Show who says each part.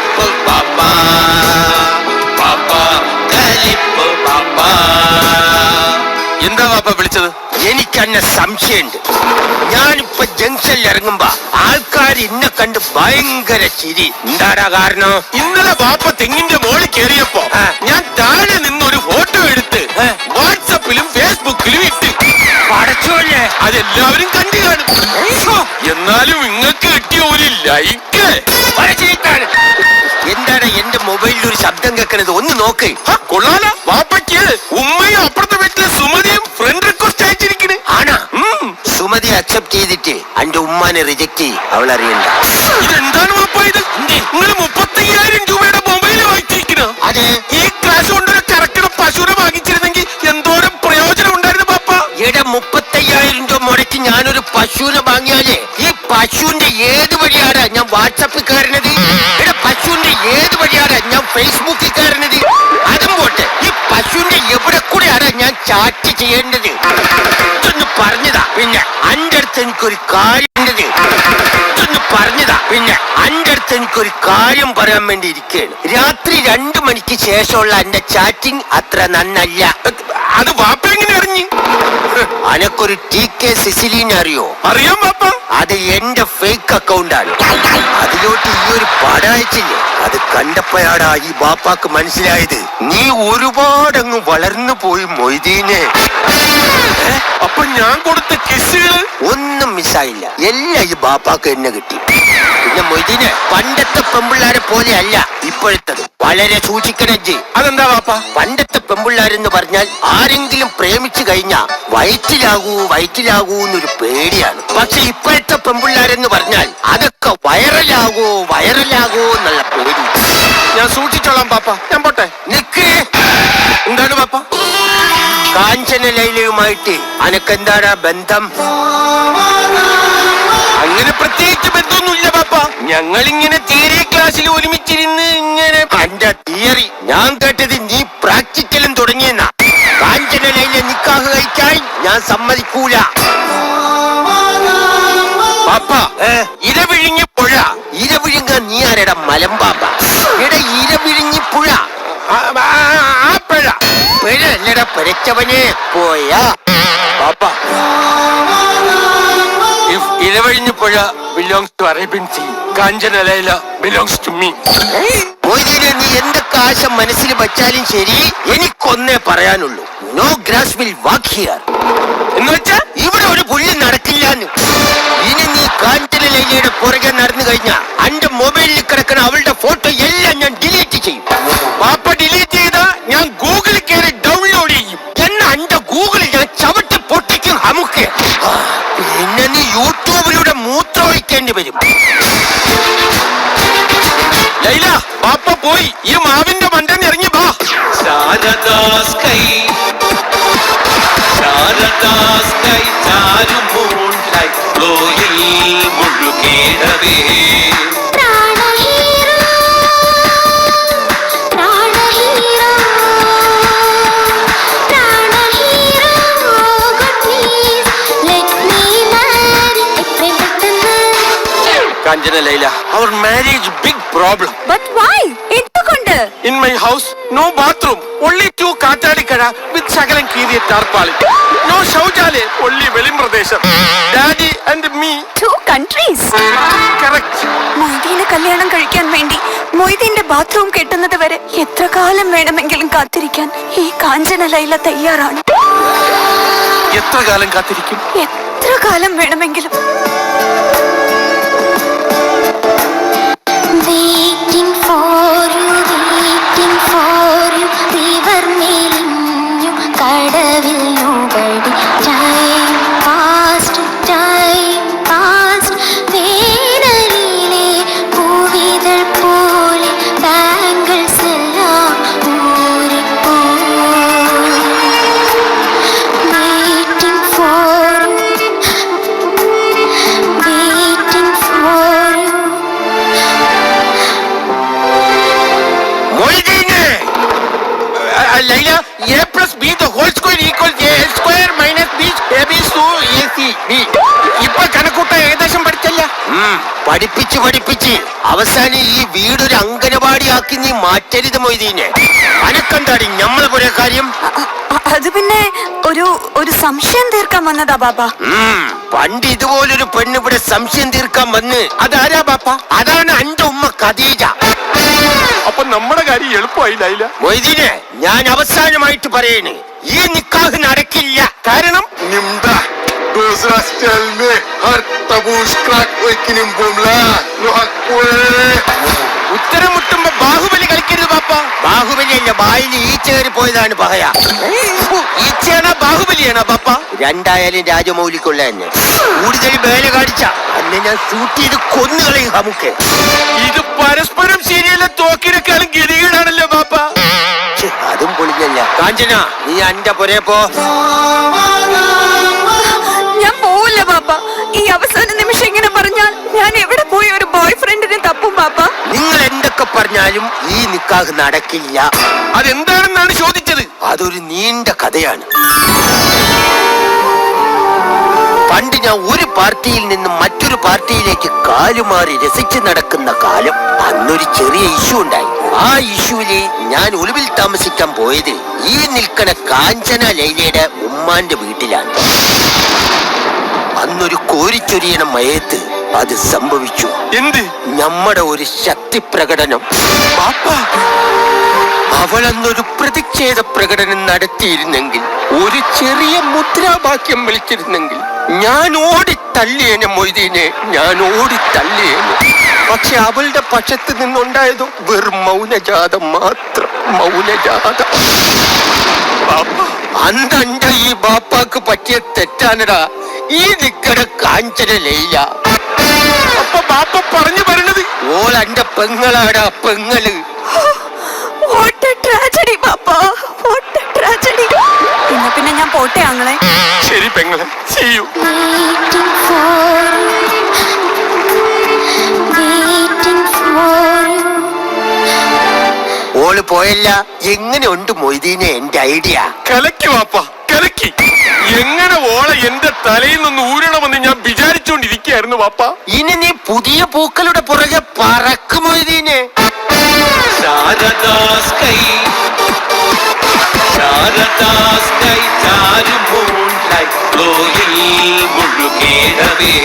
Speaker 1: കലിപ്പ് പാപ്പ പാപ്പ കലിപ്പ് പാപ്പ എന്താ പാപ്പ വിളിച്ചത്?
Speaker 2: എനിക്ക് അന്നെ സംശയമുണ്ട്. ഞാനിപ്പോ ജംഗ്ഷനിൽ ഇറങ്ങുമ്പോ ആൾക്കാർ ഇന്നെ കണ്ട് ഭയങ്കര ചിരി. എന്താടാ കാരണം?
Speaker 1: ഇന്നലെ ബാപ്പ തെങ്ങിന്റെ മോളിൽ കയറിയപ്പോ ഞാൻ താഴെ നിന്ന് ഒരു ഫോട്ടോ എടുത്ത് വാട്സപ്പിലും ഫേസ്ബുക്കിലും ഇട്ട്.
Speaker 2: പടച്ചോല്ലേ
Speaker 1: അതെല്ലാവരും കണ്ടു കാണും. എന്നാലും ഇങ്ങക്ക് കിട്ടിയ ഒരു ലൈക്ക്.
Speaker 2: എന്താണ് എന്റെ മൊബൈലിൽ ഒരു ശബ്ദം കേൾക്കണത്? ഒന്ന് നോക്ക്.
Speaker 1: കൊള്ളാല. വാപ്പയ്ക്ക് ഉമ്മയും അപ്പുറത്തെ വീട്ടിലെ സുമതിയും ഫ്രണ്ട് റിക്വസ്റ്റ് അയച്ചിരിക്കണ്.
Speaker 2: ആണാ? സുമതി അക്സെപ്റ്റ് ചെയ്തിട്ട് അന്റെ ഉമ്മാനെ റിജക്ട് ചെയ്യും. അവൾ അറിയണ്ട
Speaker 1: ഇതെന്താണ് വാപ്പ ഇത്? നിങ്ങൾ മുപ്പത്തയ്യായിരം രൂപയുടെ മൊബൈൽ വാങ്ങിച്ചിരിക്കണ?
Speaker 2: അതെ.
Speaker 1: ഈ ക്ലാസ് കൊണ്ടൊരു കറക്കണ പശുവിനെ വാങ്ങിച്ചിരുന്നെങ്കിൽ എന്തോരം പ്രയോജനം ഉണ്ടായിരുന്നു പാപ്പ
Speaker 2: ഇവിടെ മുപ്പത്തയ്യായിരം രൂപ മുടക്കി ഞാനൊരു പശുവിനെ വാങ്ങിയാലേ? പശുവിന്റെ ഏത് വഴിയാണ് ഞാൻ വാട്സപ്പിൽ കയറുന്നത് എടാ പശുവിന്റെ ഏത് വഴിയാണ് ഞാൻ ഫേസ്ബുക്കിൽ കയറുന്നത് അതും പോട്ടെ ഈ പശുവിന്റെ എവിടെ കൂടെയാണ് ഞാൻ ചാറ്റ് ചെയ്യേണ്ടത്? ഇതൊന്ന് പറഞ്ഞതാ പിന്നെ അന്റെ അടുത്ത് എനിക്കൊരു കാര്യം. ഇതൊന്ന് പറഞ്ഞതാ പിന്നെ അന്റെ അടുത്ത് എനിക്കൊരു കാര്യം പറയാൻ വേണ്ടി ഇരിക്കുകയാണ്. രാത്രി രണ്ടു മണിക്ക് ശേഷമുള്ള എന്റെ ചാറ്റിംഗ് അത്ര നന്നല്ല.
Speaker 1: അത് വാപ്പ എങ്ങനെ അറിഞ്ഞു?
Speaker 2: അനക്കൊരു ടി കെ സിസിലിനെ അറിയോ?
Speaker 1: അറിയാം പാപ്പ
Speaker 2: അത് എന്റെ ഫേക്ക് അക്കൗണ്ടാണ് അതിലോട്ട് ഈ ഒരു പടം അയച്ചില്ലേ? അത് കണ്ടപ്പോഴാടാ ഈ ബാപ്പാക്ക് മനസ്സിലായത്. നീ ഒരുപാടങ്ങ് വളർന്നു പോയി മൊയ്തീനെ?
Speaker 1: അപ്പൊ ഞാൻ കൊടുത്ത കിസ്സുകൾ
Speaker 2: ഒന്നും മിസ്സായില്ല. എല്ലാം ഈ ബാപ്പാക്ക് എന്നെ കിട്ടി. പിന്നെ മൊയ്തീനെ പണ്ടത്തെ പെമ്പിള്ളാരെ പോലെ അല്ല ഇപ്പോഴത്തത്. വളരെ സൂക്ഷിക്കണജ്
Speaker 1: അതെന്താ ബാപ്പ?
Speaker 2: പണ്ടത്തെ പെമ്പിള്ളാരെന്ന് പറഞ്ഞാൽ ആരെങ്കിലും പ്രേമിച്ചു കഴിഞ്ഞാ വയറ്റിലാകൂ വയറ്റിലാകൂ എന്നൊരു പേടിയാണ്. പക്ഷെ ഇപ്പോഴത്തെ പെമ്പിള്ളാരെന്ന് പറഞ്ഞാൽ അതൊക്കെ വൈറലാകൂ വൈറലാകൂ എന്നുള്ള പേടി.
Speaker 1: ഞാൻ സൂക്ഷിച്ചോളാം പാപ്പ. ഞാൻ പോട്ടെ.
Speaker 2: നിക്ക്.
Speaker 1: എന്താണ് പാപ്പ?
Speaker 2: കാഞ്ചന ലൈലയുമായിട്ട് അനക്കെന്താടാ ബന്ധം?
Speaker 1: അങ്ങനെ പ്രത്യേകിച്ച് ബന്ധമൊന്നുമില്ല പാപ്പ. ഞങ്ങൾ ഇങ്ങനെ തിയറി ക്ലാസ്സിൽ ഒരുമിച്ചിരുന്ന് ഇങ്ങനെ
Speaker 2: എന്റെ തിയറി. ഞാൻ കേട്ടത് നീ പ്രാക്ടിക്കലും തുടങ്ങിയെന്നാ. നിക്കാഹ് കഴിക്കാൻ ഞാൻ സമ്മതിക്കൂല. പാപ്പ
Speaker 1: ഇരവിഴിഞ്ഞ പുഴ.
Speaker 2: ഇരവിഴുങ്ങ നീ ആരട മലമ്പാപ്പ എടാ ഇരവിഴുങ്ങി പുഴ.
Speaker 1: ആ, ആ പുഴ.
Speaker 2: പിഴല്ലട പിഴച്ചവനെ പോയാ.
Speaker 1: ബാപ്പ. If Iruvazhinji puzha belongs to Arabian sea Kanchana Laila belongs to me
Speaker 2: മൊയ്തീനെ നീ എന്റെ ആശ മനസ്സിൽ വച്ചാലും ശരി എനിക്കൊന്നേ പറയാനുള്ളൂ. No grass will walk here
Speaker 1: എന്ന് വെച്ചാ?
Speaker 2: ഇവിടെ ഒരു പുല്ല് നടക്കില്ല ഇനി നീ കാഞ്ചന ലൈലയുടെ പുറകെ നടന്നു കഴിഞ്ഞാ അന്റെ മൊബൈലിൽ കിടക്കുന്ന അവളുടെ ഫോട്ടോ എല്ലാം ഞാൻ ഡിലീറ്റ് ചെയ്യും.
Speaker 1: പാപ്പ ഡിലീറ്റ്
Speaker 2: വരും.
Speaker 1: ലൈല പാപ്പ പോയി. ഈ മാവിന്റെ മണ്ടൻ ഇറങ്ങി വാ.
Speaker 3: ശാരദാസ്കൈ ശാരദാസ്കൈ ചാരു
Speaker 1: കാഞ്ചന ലൈല. അവർ marriage big problem
Speaker 4: but why എന്തുകൊണ്ട്?
Speaker 1: In my house no bathroom only two കാറ്റാടിക്കഴ with ശകലം കീറിയ ടാർപ്പാളി നോ ശൗചാലയ only വെളിമ്പ്രദേശം daddy and me
Speaker 5: two countries
Speaker 1: correct
Speaker 5: മൊയ്തീനെ കല്യാണം കഴിക്കാൻ വേണ്ടി മൊയ്തീന്റെ ബാത്റൂം കെട്ടുന്നത് വരെ എത്ര കാലം വേണമെങ്കിലും കാത്തിരിക്കാൻ ഈ കാഞ്ചന ലൈല തയ്യാറാണ്.
Speaker 1: എത്ര കാലം കാത്തിരിക്കും?
Speaker 5: എത്ര കാലം വേണമെങ്കിലും
Speaker 1: അ- അ- Laila A plus B the whole square equal A square minus B A B two A C B ഇപ്പൊ കണക്കൂട്ട ഏകദേശം പഠിച്ചല്ല?
Speaker 2: പഠിപ്പിച്ച് പഠിപ്പിച്ച്. അവസാനം ഈ വീടൊരു അങ്കനവാടിയാക്കി നീ മാറ്റരുത് മൊയ്തീനെ. അനക്കെന്താടി ഞമ്മളെ പോലെ കാര്യം?
Speaker 5: അത് പിന്നെ ഒരു ഒരു സംശയം തീർക്കാൻ വന്നതാ ബാബ
Speaker 2: പണ്ട് ഇതുപോലൊരു പെണ്ണ് ഇവിടെ സംശയം തീർക്കാൻ വന്ന്.
Speaker 1: അതാരാ ബാപ്പ?
Speaker 2: അതാണ് എന്റെ ഉമ്മ ഖദീജ.
Speaker 1: അപ്പൊ നമ്മുടെ കാര്യം എളുപ്പമായില്ല
Speaker 2: മൊയ്തീനെ ഞാൻ അവസാനമായിട്ട് പറയണേ. ഈ നിക്കാഹ് നടക്കില്ല കാരണം?
Speaker 6: Nimda, Bezra stelme, har tabush krak oikinim bumla, no akwe.
Speaker 1: ഉത്തരം മുട്ടുമ്പോ ബാഹുബലി കളിക്കരുത് പാപ്പ.
Speaker 2: ബാഹുബലി അല്ല വായിൽ ഈച്ചേറി പോയതാണ് പഹയ.
Speaker 1: ഈച്ചയാണോ ബാഹുബലിയാണോ പാപ്പ?
Speaker 2: രണ്ടായാലും രാജമൗലിക്കുള്ള തന്നെ കൂടുതൽ വേല കാണിച്ച. അന്ന് ഞാൻ ഷൂട്ട് ചെയ്ത് കൊന്നുകളയും നമുക്ക്
Speaker 1: ഇത്
Speaker 2: കാഞ്ചന നീ എന്റെ പുരേ പോ.
Speaker 5: ഞാൻ പോവില്ല പാപ്പ ഈ അവസാന നിമിഷം ഇങ്ങനെ പറഞ്ഞാൽ ഞാൻ എവിടെ പോയി ഒരു ബോയ് ഫ്രണ്ടിനെ തപ്പും പാപ്പ
Speaker 2: നിങ്ങൾ എന്തൊക്കെ പറഞ്ഞാലും ഈ നിക്കാഹ് നടക്കില്ല.
Speaker 1: അതെന്താണെന്നാണ് ചോദിച്ചത്?
Speaker 2: അതൊരു നീണ്ട കഥയാണ്. പണ്ട് ഞാൻ ഒരു പാർട്ടിയിൽ നിന്നും മറ്റൊരു പാർട്ടിയിലേക്ക് കാലുമാറി രസിച്ച് നടക്കുന്ന കാലം അന്നൊരു ചെറിയ ഇഷ്യൂ ഉണ്ടായി. ആ ഇഷ്യൂവിൽ ഞാൻ ഒളിവിൽ താമസിക്കാൻ പോയത് ഈ നിൽക്കണ കാഞ്ചന ലൈലയുടെ ഉമ്മാന്റെ വീട്ടിലാണ്. അന്നൊരു കോരിച്ചൊരിയണ മയത്ത് അത് സംഭവിച്ചു.
Speaker 1: എന്ത്?
Speaker 2: നമ്മുടെ ഒരു ശക്തി പ്രകടനം അവളന്നൊരു പ്രതിഷേധ പ്രകടനം നടത്തിയിരുന്നെങ്കിൽ ഒരു ചെറിയ മുദ്രാവാക്യം വിളിച്ചിരുന്നെങ്കിൽ ഞാൻ ഓടി തല്ലിയേനെ മൊയ്തീനെ ഞാൻ ഓടി തല്ലിയേനെ. പക്ഷെ അവളുടെ പക്ഷത്ത് നിന്നുണ്ടായത് വെറും മൗനജാതം മാത്രം മൗനജാതം. അന്തണ്ട ഈ ബാപ്പാക്ക് പറ്റിയ തെറ്റാനടാ ഈ നിക്കട കാഞ്ചന ലൈല.
Speaker 1: അപ്പൊ ബാപ്പ പറഞ്ഞു പറഞ്ഞത്
Speaker 2: ഓൾ എന്റെ പെങ്ങളാടാ പെങ്ങൾ.
Speaker 5: What a tragedy, ബാപ്പ What a tragedy. എന്നാ പിന്നെ ഞാൻ പോട്ടെ അങ്ങളെ.
Speaker 1: ശരി പെങ്ങളെ ചെയ്യൂ.
Speaker 2: ഓൾ പോയല്ല എങ്ങനെ ഉണ്ട് മൊയ്തീനെ എന്റെ ഐഡിയ?
Speaker 1: കലക്കി വാപ്പ കലക്കി. എങ്ങനെ ഓളെ എന്റെ തലയിൽ നിന്ന് ഊരണമെന്ന് ഞാൻ വിചാരിച്ചുകൊണ്ടിരിക്കുകയായിരുന്നു വാപ്പ.
Speaker 2: ഇനി നീ പുതിയ പൂക്കളുടെ പുറകെ പറക്ക് മൊയ്തീനെ.
Speaker 3: ശാരദാസ് കൈ ശാരദാസ് കൈ ചാരു മൂൺ ലൈറ്റ് ഫ്ലോയിൽ മുഴുകേടവേ